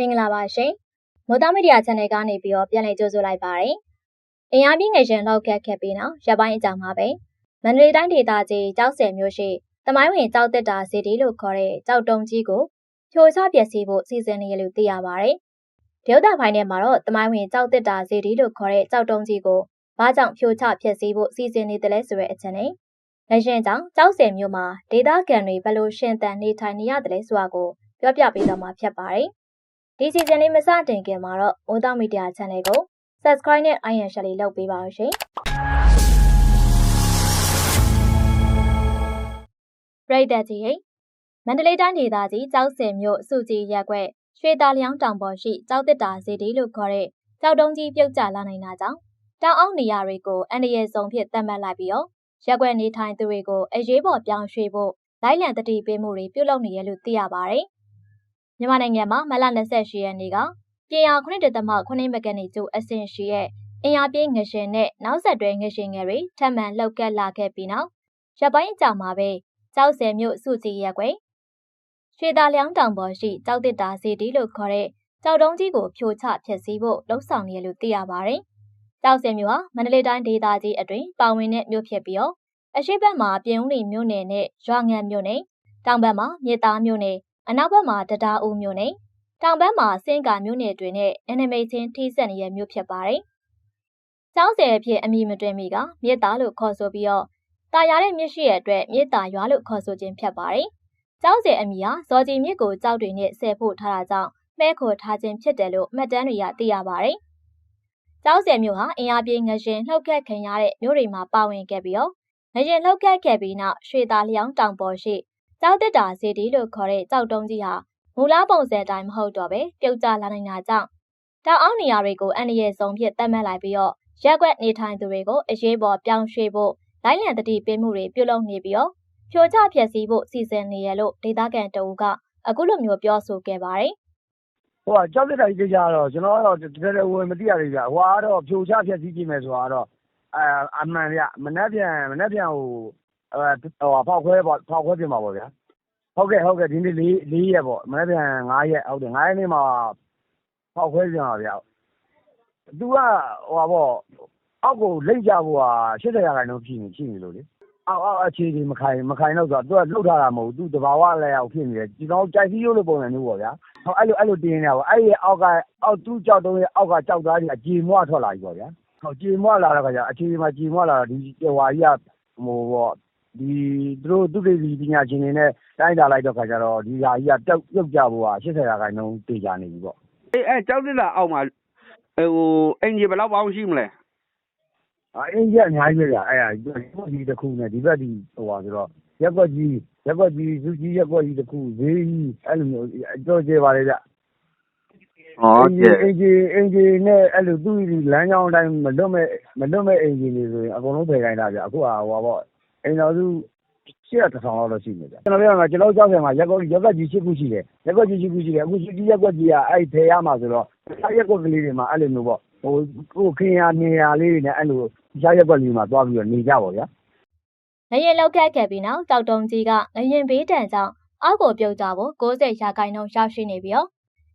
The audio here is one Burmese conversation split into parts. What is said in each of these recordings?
မင်္ဂလာပါရှင်မိုးသားမီဒီယာ channel ကနေပြီးတော့ပြန်လည်ကြိုဆိုလိုက်ပါတယ်အင်အားပြင်းငယ်ရှင်လောက်ခက်ခဲ့ပြီးနောက်ရပ်ပိုင်းအကြောင်းမှာပဲမန္တလေးတိုင်းဒေသကြီးကြောက်ဆယ်မြို့ရှိတမိုင်းဝင်ကြောက်တက်တာစီတီလို့ခေါ်တဲ့ကြောက်တုံကြီးကိုဖြိုချပျက်စီးဖို့စီစဉ်နေရလို့သိရပါတယ်ဒေဝတာဖိုင်ထဲမှာတော့တမိုင်းဝင်ကြောက်တက်တာစီတီလို့ခေါ်တဲ့ကြောက်တုံကြီးကိုဘာကြောင့်ဖြိုချဖျက်ဆီးဖို့စီစဉ်နေတယ်လဲဆိုတဲ့အချက်နဲ့လက်ရှင်ကြောင့်ကြောက်ဆယ်မြို့မှာဒေသခံတွေဘယ်လိုရှင်သန်နေထိုင်နေရတယ်လဲဆိုတာကိုပြောပြပေးတော့မှာဖြစ်ပါတယ်။ ဒီစီစဉ်လေးမစတင်ခင်မှာတော့မိုးတောင်မီဒီယာ channel ကို subscribe နဲ့ iron share လေးလုပ်ပေးပါဦးရှင်။ပြည်သက်ကြီးဟိမန္တလေးတိုင်းဒေသကြီးကျောက်ဆယ်မြို့စုကြည်ရက်ကွက်ရွှေတာလျောင်းတောင်ပေါ်ရှိကျောက်တစ်တာစီတီလို့ခေါ်တဲ့ကျောက်တုံးကြီးပြုတ်ကျလာနိုင်တာကြောင့်တောင်အောင်နေရာတွေကိုအန္တရာယ်ဆုံးဖြစ်သတ်မှတ်လိုက်ပြီးတော့ရက်ကွက်နေထိုင်သူတွေကိုအရေးပေါ်ပြောင်းရွှေ့ဖို့လိုက်လံတတိပေးမှုတွေပြုလုပ်နေရလို့သိရပါတယ်။ မြန်မာနိုင်ငံမှာမလ28ရက်နေ့ကပြင်ယာ9.8မဂနီကျူအဆင့်ရှိရဲ့အင်အားပြင်းငရှင်နဲ့နောက်ဆက်တွဲငရှင်ငယ်တွေထပ်မံလှုပ်ကက်လာခဲ့ပြီးနောက်ရပ်ပိုင်းအကြာမှာပဲကျောက်ဆယ်မြို့စုကြည်ရက်ကွယ်ရွှေသာလျောင်းတောင်ပေါ်ရှိကျောက်တစ်တာစီတီလို့ခေါ်တဲ့ကျောက်တုံးကြီးကိုဖြိုချဖျက်ဆီးဖို့လှုံ့ဆော်နေရလို့သိရပါတယ်။ကျောက်ဆယ်မြို့ဟာမန္တလေးတိုင်းဒေသကြီးအတွင်းပါဝင်တဲ့မြို့ဖြစ်ပြီးတော့အရှိတ်ဘက်မှာပြင်ဦးလီမြို့နယ်နဲ့ရွာငံမြို့နယ်တောင်ဘက်မှာမြေသားမြို့နယ် အနောက်ဘက်မှာတဒါဦးမြို့နယ်တောင်ဘက်မှာစင်ကာမြို့နယ်တွေနဲ့အနိမိတ်ချင်းထိစပ်နေတဲ့မြို့ဖြစ်ပါတယ်။ကျောင်းဆယ်အဖြစ်အမည်မတွင်မီကမြေသားလို့ခေါ်ဆိုပြီးတော့တာယာတဲ့မြစ်ရှိရဲ့အတွက်မြေသားရွာလို့ခေါ်ဆိုခြင်းဖြစ်ပါတယ်။ကျောင်းဆယ်အမည်ဟာဇော်ကြီးမြစ်ကိုကြောက်တွေနဲ့ဆယ်ဖို့ထားတာကြောင့်မဲခေါ်ထားခြင်းဖြစ်တယ်လို့မှတ်တမ်းတွေကသိရပါတယ်။ကျောင်းဆယ်မြို့ဟာအင်အားပြင်းငရှင်လှုပ်ခတ်ခံရတဲ့မြို့တွေမှာပါဝင်ခဲ့ပြီးတော့ငရင်လှုပ်ခတ်ခဲ့ပြီးနောက်ရွှေသားလျောင်းတောင်ပေါ်ရှိ ကြောက်တက်တာစီတီလို့ခေါ်တဲ့ကြောက်တုံးကြီးဟာမူလားပုံစံတိုင်းမဟုတ်တော့ပဲပြုတ်ကျလာနိုင်တာကြောင့်တောင်အောင်နေရာတွေကိုအန္တရာယ်ဆုံးဖြစ်တတ်မှတ်လိုက်ပြီးတော့ရက်ွက်နေထိုင်သူတွေကိုအရေးပေါ်ပြောင်းရွှေ့ဖို့လိုက်လံတတိပေးမှုတွေပြုလုပ်နေပြီးတော့ဖြိုချဖျက်ဆီးဖို့စီစဉ်နေရလို့ဒေသခံတအူကအခုလိုမျိုးပြောဆိုခဲ့ပါတယ်ဟိုကကြောက်တဲ့တိုင်းကြတော့ကျွန်တော်ကတော့တကယ်ဝင်မသိရသေးဗျဟိုကတော့ဖြိုချဖျက်ဆီးကြည့်မယ်ဆိုတာကတော့အဲအမှန်ဗျမနှက်ပြန်မနှက်ပြန်ဟိုအဲဟို ဖောက်ခွဲပေါ့ဖောက်ခွဲပြင်ပါပေါ့ဗျာဟုတ်ကဲ့ဟုတ်ကဲ့ဒီနေ့၄၄ရက်ပေါ့မနှက်ပြန်9ရက်ဟုတ်တယ်9ရက်နေ့မှာဖောက်ခွဲပြင်ပါဗျာသူကဟိုပါပေါ့အောက်ကိုလိမ့်ကြဖို့ဟာ80ရာခိုင်နှုန်းဖြစ်နေရှိနေလို့လေအောက်အောက်အခြေကြီးမခိုင်မခိုင်တော့ဆိုတော့သူကလှုပ်ထားတာမဟုတ်ဘူးသူတဘာဝလည်းအောင်ဖြစ်နေတယ်ဒီကောင်ကြိုက်ပြီးရုပ်လို့ပုံစံမျိုးပေါ့ဗျာဟောအဲ့လိုအဲ့လိုတင်းနေတာပေါ့အဲ့ဒီအောက်ကအောက်သူ့ကြောက်တုံးရဲ့အောက်ကကြောက်သားကြီးအကြေမွထွက်လာပြီပေါ့ဗျာဟုတ်ကြေမွလာတဲ့ခါကျအခြေမှာကြေမွလာတော့ဒီဟွာကြီးကဟိုပေါ့ဒီ သူတို့သူတွေဒီပညာရှင်တွေနဲ့ တိုင်းတာလိုက်တော့ခါကျတော့ ဒီဟာကြီးက ပြုတ်ပြုတ်ကြဖို့ဟာ80ရာခိုင်နှုန်းတေချာနေပြီပေါ့အေးအဲကြောက်တက်တာအောက်မှာဟိုအင်ဂျီဘယ်လောက်ပေါင်းရှိမလဲအအင်ဂျီအများကြီးပဲဗျအဲ့ဒါဒီတစ်ခုနဲ့ ဒီဘက်ဒီဟိုပါဆိုတော့ရက်ွက်ကြီးရက်ွက်ကြီး စုကြီးရက်ွက်ကြီးတစ်ခု ဈေးကြီး အဲ့လိုမျိုး တော့ကျေပါလေဗျဟုတ်ကဲ့အင်ဂျီအင်ဂျီနဲ့အဲ့လိုသူ့လမ်းကြောင်းအတိုင်း မလွတ်မဲ့မလွတ်မဲ့အင်ဂျီတွေဆိုရင် အကုန်လုံး ဖယ်ခိုင်းတာဗျ အခုဟာ ဟိုပါပေါ့အိမ်တော်စုရှေ့တစ်ဆောင်လောက်တော့ရှိနေတယ်ကျွန်တော်ပြောမှာကျွန်တော်ကြောက်တယ်မှာရက်ကွက်ရက်ကွက်ကြီးရှိခုရှိတယ်ရက်ကွက်ကြီးရှိခုရှိတယ်အခုရှိကြီးရက်ကွက်ကြီးကအဲ့ဖယ်ရမှာဆိုတော့အဲ့ရက်ကွက်ကလေးတွေမှာအဲ့လိုမျိုးပေါ့ဟိုကိုခင်ရနေရလေးတွေနဲ့အဲ့လိုရှားရက်ကွက်လေးမှာသွားပြီးတော့နေကြပါဗျာငရင်လောက်ခဲ့ခဲ့ပြီးနောက်တောက်တုံကြီးကငရင်ဘေးတန်ကြောင့်အောက်ကိုပြုတ်ကြဖို့60ရာခိုင်နှုန်းရောက်ရှိနေပြီးတော့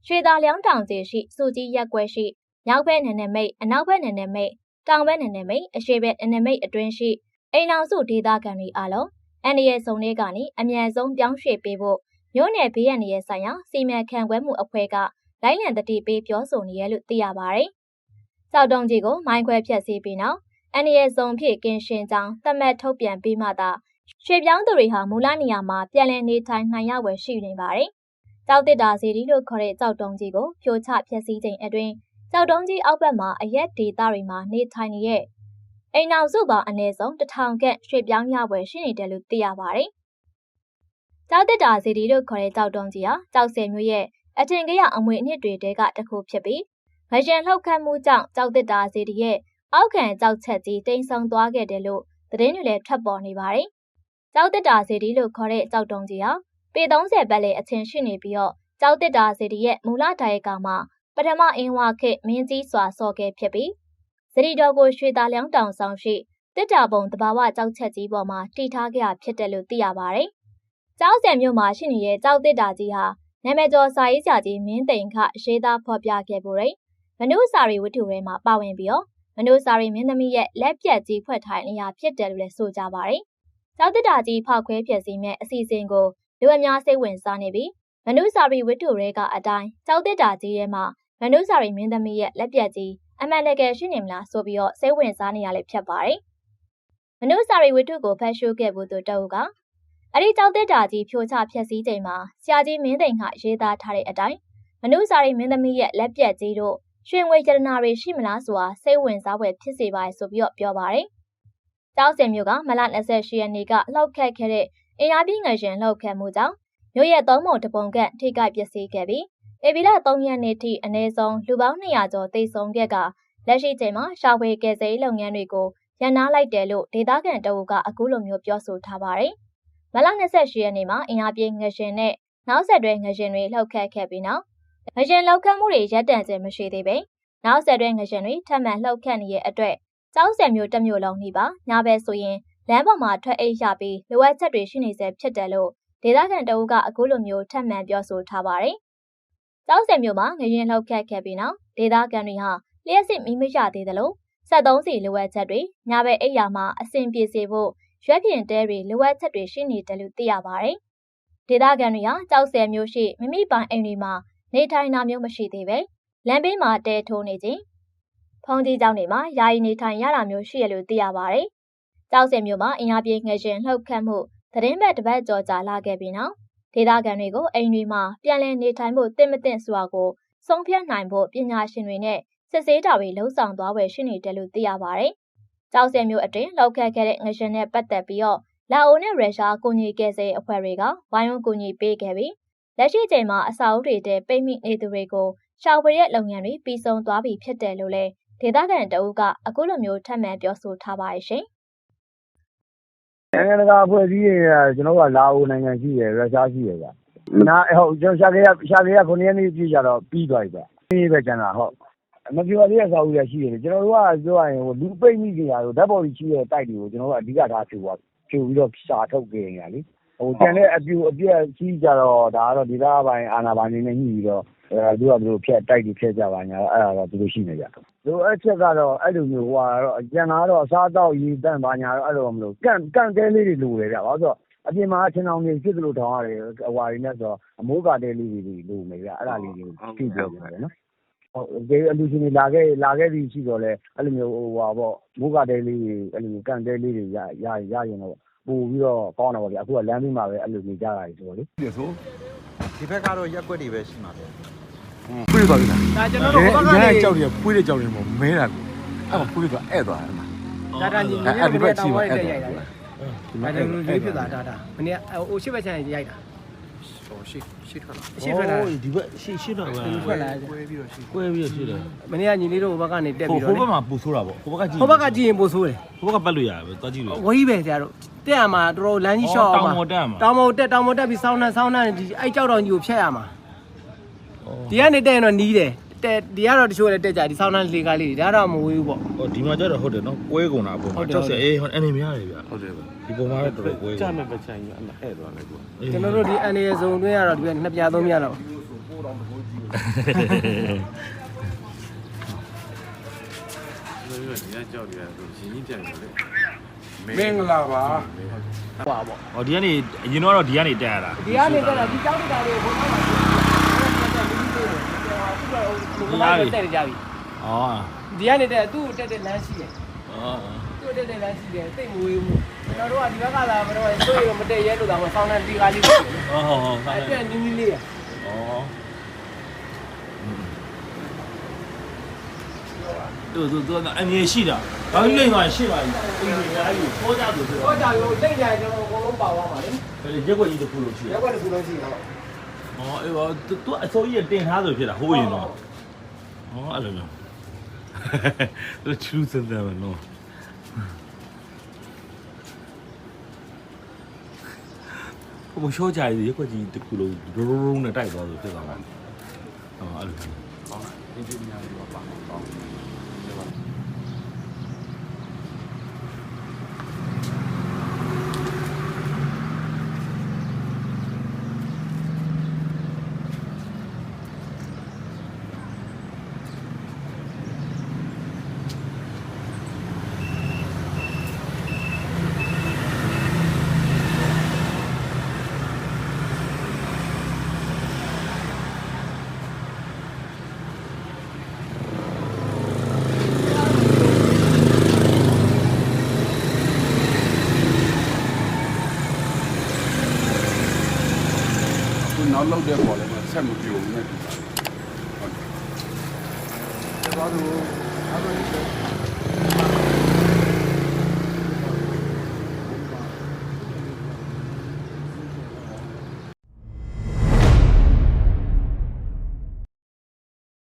ရွှေသာလျောင်းတောင်စီရှိစုကြီးရက်ကွက်ရှိမြောက်ဘက်နယ်နယ်မိတ်အနောက်ဘက်နယ်နယ်မိတ်တောင်ဘက်နယ်နယ်မိတ်အရှေ့ဘက်နယ်နယ်မိတ်အတွင်းရှိ အိမ်အောင်စုဒေသခံတွေအားလုံးအန်ဒီရဲ့စုံလေးကနေအမြန်ဆုံးပြောင်းရွှေ့ပေးဖို့မြို့နယ်ဘေးရန်ရဲ့ဆိုင်ရာစီမံခန့်ခွဲမှုအဖွဲ့ကလိုက်လံတတိပေးပြောဆိုနေရလို့သိရပါတယ်။စောက်တုံးကြီးကိုမိုင်းခွဲဖြတ်စီးပြီးနောက်အန်ဒီရဲ့စုံဖြစ်ကင်းရှင်းကြောင်းသတ်မှတ်ထုတ်ပြန်ပြီးမှသာရွှေပြောင်းသူတွေဟာမူလနေရာမှာပြန်လည်နေထိုင်နိုင်ရဝယ်ရှိနေပါတယ်။ကြောက်တစ်တာစီဒီလို့ခေါ်တဲ့ကြောက်တုံးကြီးကိုဖြိုချဖျက်ဆီးခြင်းအတွင်းကြောက်တုံးကြီးအောက်ဘက်မှာအရက်ဒေသတွေမှာနေထိုင်နေတဲ့ အိမ်အောင်စုပေါင်းအနည်းဆုံး1000ခန့်ရွှေ့ပြောင်းရပွဲရှိနေတယ်လို့သိရပါတယ်။ကြောက်တက်တာစီဒီလို့ခေါ်တဲ့ကြောက်တုံးကြီးဟာကြောက်စဲမျိုးရဲ့အထင်ကရအမွေအနှစ်တွေတဲကတစ်ခုဖြစ်ပြီးငရံလှုပ်ခတ်မှုကြောင့်ကြောက်တက်တာစီဒီရဲ့အောက်ခံကြောက်ချက်ကြီးတိမ်ဆုံသွားခဲ့တယ်လို့သတင်းတွေလည်းထွက်ပေါ်နေပါတယ်။ကြောက်တက်တာစီဒီလို့ခေါ်တဲ့ကြောက်တုံးကြီးဟာပေ30ပတ်လေအချင်းရှိနေပြီးတော့ကြောက်တက်တာစီဒီရဲ့မူလဒါရိုက်ကမှာပထမအင်းဝခေမင်းကြီးစွာစော်ခဲ့ဖြစ်ပြီး စရီတော်ကိုရွှေသားလျောင်းတောင်ဆောင်ရှိတစ်တာပုံတဘာဝကြောက်ချက်ကြီးပေါ်မှာတည်ထားခဲ့တာဖြစ်တယ်လို့သိရပါတယ်။ကျောက်ဆယ်မြို့မှာရှိနေတဲ့ကျောက်တစ်တာကြီးဟာနာမည်ကျော်စာရေးဆရာကြီးမင်းသိန်ခရေးသားဖော်ပြခဲ့ပူတဲ့မနုစာရီဝတ္ထုထဲမှာပါဝင်ပြီးတော့မနုစာရီမင်းသမီးရဲ့လက်ပြတ်ကြီးဖွက်ထားတဲ့နေရာဖြစ်တယ်လို့လည်းဆိုကြပါတယ်။ကျောက်တစ်တာကြီးဖောက်ခွဲဖြစ်စီမဲ့အစီအစဉ်ကိုလူအများစိတ်ဝင်စားနေပြီးမနုစာရီဝတ္ထုတွေကအတိုင်းကျောက်တစ်တာကြီးရဲ့မှာမနုစာရီမင်းသမီးရဲ့လက်ပြတ်ကြီး အမှန်တကယ်ရှိနေမလားဆိုပြီးတော့စိတ်ဝင်စားနေရလည်းဖြစ်ပါတယ်။မနုစာရီဝတ္ထုကိုဖတ်ရှုခဲ့ဖို့သူတအုပ်ကအဲ့ဒီကြောက်တဲ့တာကြီးဖြိုချဖျက်ဆီးချိန်မှာဆရာကြီးမင်းသိန်ကရေးသားထားတဲ့အတိုင်းမနုစာရီမင်းသမီးရဲ့လက်ပြတ်ကြီးတို့ရွှေငွေကြရနာတွေရှိမလားဆိုတာစိတ်ဝင်စားဖွယ်ဖြစ်စေပါရဲ့ဆိုပြီးတော့ပြောပါတယ်။တောက်စင်မျိုးကမလ28ရက်နေ့ကလှောက်ခတ်ခဲ့တဲ့အင်အားပြင်းငရှင်လှောက်ခတ်မှုကြောင့်မြို့ရဲ့သုံးပုံတပုံကထိခိုက်ပျက်စီးခဲ့ပြီး ဧပြီလ3ရက်နေ့ထိအနည်းဆုံးလူပေါင်း200ကျော်သေဆုံးခဲ့ကလက်ရှိချိန်မှာရှာဖွေကယ်ဆယ်ရေးလုပ်ငန်းတွေကိုရန်နာလိုက်တယ်လို့ဒေသခံတအုပ်ကအခုလိုမျိုးပြောဆိုထားပါတယ်။မလ28ရက်နေ့မှာအင်အားပြင်းငရှင်နဲ့နောက်ဆက်တွဲငရှင်တွေလှုပ်ခတ်ခဲ့ပြီးနောက်ငရှင်လှုပ်ခတ်မှုတွေရပ်တန့်ခြင်းမရှိသေးပေနောက်ဆက်တွဲငရှင်တွေထပ်မံလှုပ်ခတ်နေတဲ့အတွက်ကျောင်းဆယ်မျိုးတစ်မျိုးလုံးနှိပါညဘက်ဆိုရင်လမ်းပေါ်မှာထွက်အိတ်ရပြီးလိုအပ်ချက်တွေရှိနေစေဖြစ်တယ်လို့ဒေသခံတအုပ်ကအခုလိုမျိုးထပ်မံပြောဆိုထားပါတယ်။ ကျောင်းဆယ်မျိုးမှာငရင်လှုပ်ခတ်ခဲ့ပြီးနောက်ဒေသခံတွေဟာလျှက်စစ်မီးမရသေးသလို73စီလိုအပ်ချက်တွေညဘက်အိတ်ရမှာအဆင်ပြေစေဖို့ရွက်ပြင်တဲတွေလိုအပ်ချက်တွေရှိနေတယ်လို့သိရပါတယ်။ဒေသခံတွေဟာကြောက်ဆယ်မျိုးရှိမိမိပိုင်အိမ်တွေမှာနေထိုင်တာမျိုးမရှိသေးပဲလမ်းဘေးမှာတဲထိုးနေခြင်းဖုန်ကြီးကျောင်းတွေမှာယာယီနေထိုင်ရတာမျိုးရှိရလို့သိရပါတယ်။ကြောက်ဆယ်မျိုးမှာအင်အားပြေငယ်ရှင်လှုပ်ခတ်မှုသတင်းဘက်တစ်ပတ်ကြော်ကြာလာခဲ့ပြီးနောက် ဒေသခံတွေကိုအိမ်တွေမှာပြန်လည်နေထိုင်ဖို့တင့်မတင့်ဆိုတာကိုဆုံးဖြတ်နိုင်ဖို့ပညာရှင်တွေနဲ့စစ်ဆေးတာတွေလှုံ့ဆော်သွားဝယ်ရှိနေတယ်လို့သိရပါတယ်။ကြောက်စဲမျိုးအတွင်းလောက်ခတ်ခဲ့တဲ့ငရှင်နဲ့ပတ်သက်ပြီးတော့လာအိုနဲ့ရုရှားကိုညီကဲစေအဖွဲ့တွေကဝိုင်းဝန်းကူညီပေးခဲ့ပြီးလက်ရှိချိန်မှာအစာအုပ်တွေတဲ့ပိတ်မိနေသူတွေကိုရှာဖွေတဲ့လုပ်ငန်းတွေပြီးဆုံးသွားပြီဖြစ်တယ်လို့လည်းဒေသခံတအုပ်ကအခုလိုမျိုးထပ်မံပြောဆိုထားပါရဲ့ရှင်။ နိုင်ငံတကာအဖွဲ့အစည်းတွေကကျွန်တော်ကလာအိုနိုင်ငံရှိတယ်ရုရှားရှိတယ်ဗျ။နာဟုတ်ကျွန်တော်ရှာခဲ့ရရှာခဲ့ရ9ရက်နေ့ပြည့်ကြတော့ပြီးသွားပြီဗျ။ဒီပဲကျန်တာဟုတ်မပြောရသေးတဲ့စာအုပ်ရရှိတယ်ကျွန်တော်တို့ကပြောရရင်ဟိုလူပိတ်မိကြရတော့ဓာတ်ပေါ်ကြီးရှိတဲ့တိုက်တွေကိုကျွန်တော်တို့အဓိကထားဖြူသွားဖြူပြီးတော့ရှာထုတ်ကြရလေဟိုကျန်တဲ့အပြူအပြက်ကြီးကြတော့ဒါကတော့ဒေသပိုင်းအာဏာပိုင်တွေနဲ့ညှိပြီးတော့ အဲသူကသူတို့ဖျက်တိုက်တွေဖျက်ကြပါညာအဲ့ဒါတော့သူတို့ရှိနေကြလိုအပ်ချက်ကတော့အဲ့လိုမျိုးဟိုကတော့ကျန်တာတော့အစားတောက်ရေးတန့်ပါညာတော့အဲ့လိုမလို့ကန့်ကန့်တဲလေးတွေလိုတယ်ဗျဘာလို့ဆိုအပြင်မှာချင်းအောင်နေဖြစ်သလိုတောင်းရတယ်ဟွာတွေနဲ့ဆိုအမိုးကာတဲလေးတွေလိုနေဗျအဲ့ဒါလေးတွေကြည့်ပြောပြတယ်နော်ဟုတ်ဒီအလူရှင်တွေလာခဲ့လာခဲ့ပြီးရှိတော့လဲအဲ့လိုမျိုးဟိုဟာပေါ့မိုးကာတဲလေးတွေအဲ့လိုမျိုးကန့်တဲလေးတွေရရရရင်တော့ပို့ပြီးတော့ကောင်းတာပေါ့ဗျအခုကလမ်းဘေးမှာပဲအဲ့လိုနေကြတာဆိုတော့လေပြဆိုဒီဘက်ကတော့ရက်ွက်တွေပဲရှိမှာပဲ ပွေးသွားပြီလားဒါကျွန်တော်တို့ဘက်ကရဲနေကြောက်တယ်ပွေးတဲ့ကြောက်တယ်မို့မဲတာကိုအဲ့မှာပွေးသွားအဲ့သွားတယ်မှာဒါတာညီအဲ့ညီအဲ့ဒီဘက်တောချိင်မှာဝဲအဲ့တက်သွားရိုက်တာဒီမှာဒါအဲ့တသွားည်းလူကြီးဖြစ်တာဒါတာမနေ့ဟိုရှစ်ဘက်ချန်ရိုက်တာဟိုရှိရှိထွက်လာရှစ်ထွက်လာဒီဘက်ရှိရှိတော့ဗျာထွက်လာကွဲပြီးတော့ရှိကွဲပြီးတော့ရှိတယ်မနေ့ကညီလေးတို့ဘက်ကနေတက်ဟိုပြီးဟိုတော့ဘက်မှာပူဆိုးတာပေါ့ဟိုဘက်ကကြည့်ဟိုဘက်ကကြည့်ရင်ပိုဆိုးတယ်ဟိုဘက်ကပတ်လို့ရတယ်ပဲသွားကြည့်လို့ဝီးပဲဆရာတို့တက်ရမှာတော်တော်လမ်းကြီးရှော့တောအောင်င်မှာမော်တက်မှာတောင်မော်တက်တောင်မော်တက်ပြီးဆောင်းနှံဆောင်းနှံဒီအဲ့ကြောက်တော်ကြီးကိုဖျက်ရမှာ ဒီကနေတက်ရင်တော့နီးတယ်တက်ဒီကတော့တချို့လည်းတက်ကြဒီဆောင်းနှံလေကားလေးဒါတော့မဝေးဘူးပေါ့ဟိုဒီမှာကျတော့ဟုတ်တယ်နော်ကွဲကုန်တာအပေါ်ဟုတ်မှာတယ်ကြောက်စရာအေးဟိုအနေများတယ်ဗျာဟုတ်တယ်ဗျဒီပုံမှာတော့တော်တော်ကွဲကြာကုန်မဲ့ပဲချင်ရအဲ့ဟဲ့သွားလိုက်ကွာကျွန်တော်တို့ဒီအန်ရဇုံတွင်းကတော့ဒီကနှစ်ပြားသုံးပြားတော့ဒီလိုညကြောက်ရတယ်ဆိုရှင်ကြီးပြန်တယ်လေမင်္ဂလာပါဟွာပေါ့ဟောဒီကနေအရင်တော့ဒီကနေတက်ရတာဒီကနေတက်တာဒီကြောက်တက်တာလေးကိုဘုံမှာ ဒီမှာတက်နေကြပြီ။အော်။ဒီကနေတက်သူ့ကိုတက်တဲ့လမ်းရှိတယ်။အော်။သူ့ကိုတက်တဲ့လမ်းရှိတယ်။သိမ့်မွေးဘူး။ကျွန်တော်တို့ကဒီဘက်ကလာမတော့ဆိုရမတက်ရဲလို့ဒါမှဆောင်းတဲ့တီကားလေးပဲ။အော်ဟုတ်ဟုတ်။အဲ့တက်နီးနီးလေးရ။အော်။တို့တို့တို့အမြင်ရှိတာ။ဘာလို့လိမ့်ပါရှိပါလဲ။အင်းညာကြီးခေါ်ကြလို့ဆိုတော့။ခေါ်ကြလို့လိမ့်ကြရင်ကျွန်တော်အကုန်လုံးပါသွားပါလေ။ဒါရက်ွက်ကြီးတစ်ခုလုံးရှိရ။ရက်ွက်တစ်ခုလုံးရှိရ။အော်အေးပါသူကအစိုးရတင်ထားဆိုဖြစ်တာဟုတ်ရင်တော့။ อ๋อအဲ့လိုမျိုးသူချူးစတယ်မနော်ဘုံရှော့ကြရည်ရက်ွက်ကြီးတစ်ခုလုံးဒရုံးနဲ့တိုက်သွားလို့ဖြစ်သွားတာဟောအဲ့လိုမျိုးဒီဒီညာတော့ပါတော့ဟ နောက်လောက်တဲ့ပေါ်လည်းဆက်မပြိုဘူးနဲ့ဒီပါဟုတ်ကဲ့ဒါတော့အားလုံး